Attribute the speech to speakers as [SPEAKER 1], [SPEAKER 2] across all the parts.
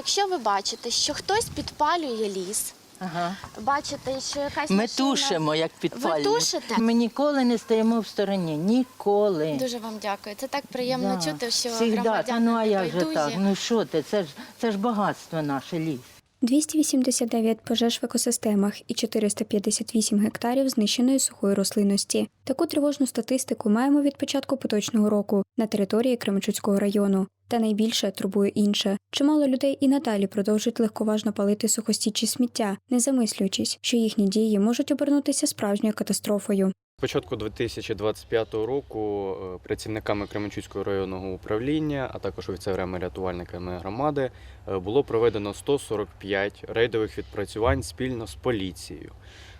[SPEAKER 1] Якщо ви бачите, що хтось підпалює ліс,
[SPEAKER 2] Ага.
[SPEAKER 1] бачите, що якась
[SPEAKER 2] Ми
[SPEAKER 1] машина...
[SPEAKER 2] тушимо, як підпалюємо.
[SPEAKER 1] тушите?
[SPEAKER 2] Ми ніколи не стоїмо в стороні. Ніколи.
[SPEAKER 1] Дуже вам дякую. Це так приємно
[SPEAKER 2] Да.
[SPEAKER 1] чути, що
[SPEAKER 2] Всігда.
[SPEAKER 1] громадяни
[SPEAKER 2] ну а як же так? Ну що ти? Це ж це ж багатство наше ліс.
[SPEAKER 3] 289 пожеж в екосистемах і 458 гектарів знищеної сухої рослинності. Таку тривожну статистику маємо від початку поточного року на території Кременчуцького району. Та найбільше турбує інше. Чимало людей і надалі продовжують легковажно палити сухостічі сміття, не замислюючись, що їхні дії можуть обернутися справжньою катастрофою.
[SPEAKER 4] Початку 2025 року е, працівниками Кременчуцького районного управління, а також офіцерами-рятувальниками громади е, було проведено 145 рейдових відпрацювань спільно з поліцією.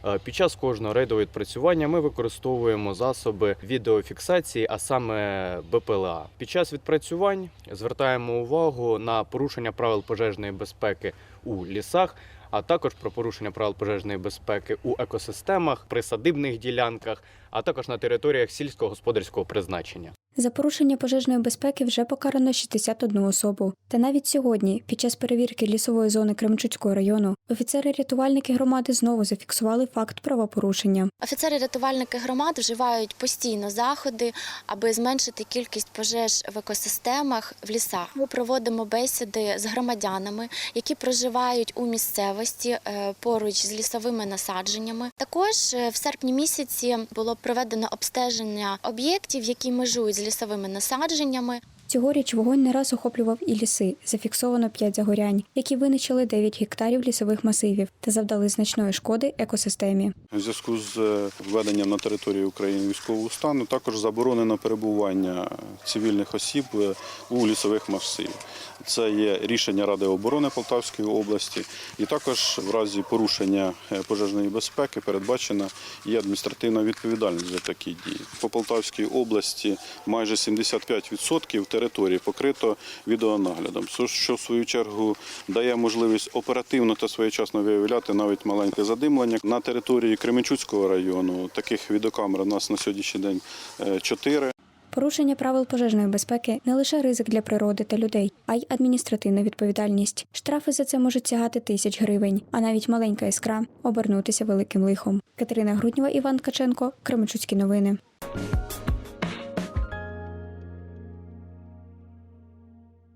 [SPEAKER 4] Е, Під час кожного рейдового відпрацювання ми використовуємо засоби відеофіксації, а саме БПЛА. Під час відпрацювань звертаємо увагу на порушення правил пожежної безпеки у лісах, а також про порушення правил пожежної безпеки у екосистемах, присадибних ділянках, а також на територіях сільськогосподарського призначення.
[SPEAKER 3] За порушення пожежної безпеки вже покарано 61 особу. Та навіть сьогодні, під час перевірки лісової зони Кременчуцького району, офіцери-рятувальники громади знову зафіксували факт правопорушення.
[SPEAKER 1] Офіцери-рятувальники громад вживають постійно заходи, аби зменшити кількість пожеж в екосистемах в лісах. Ми проводимо бесіди з громадянами, які проживають у місцевості е, поруч з лісовими насадженнями. Також е, в серпні місяці було проведено обстеження об'єктів, які межують з лісовими насадженнями.
[SPEAKER 3] Цьогоріч вогонь не раз охоплював і ліси. Зафіксовано 5 загорянь, які винищили 9 гектарів лісових масивів та завдали значної шкоди екосистемі.
[SPEAKER 5] У зв'язку з е, введенням на території України військового стану також заборонено перебування цивільних осіб е, у лісових масивах. Це є рішення Ради оборони Полтавської області, і також в разі порушення е, пожежної безпеки передбачена є адміністративна відповідальність за такі дії. По Полтавській області майже 75% території покрито відеонаглядом, що в свою чергу дає можливість оперативно та своєчасно виявляти навіть маленьке задимлення. На території Кременчуцького району таких відеокамер у нас на сьогоднішній день е, чотири.
[SPEAKER 3] Порушення правил пожежної безпеки не лише ризик для природи та людей, а й адміністративна відповідальність. Штрафи за це можуть сягати тисяч гривень, а навіть маленька іскра обернутися великим лихом. Катерина Груднєва, Іван Ткаченко, Кременчуцькі новини.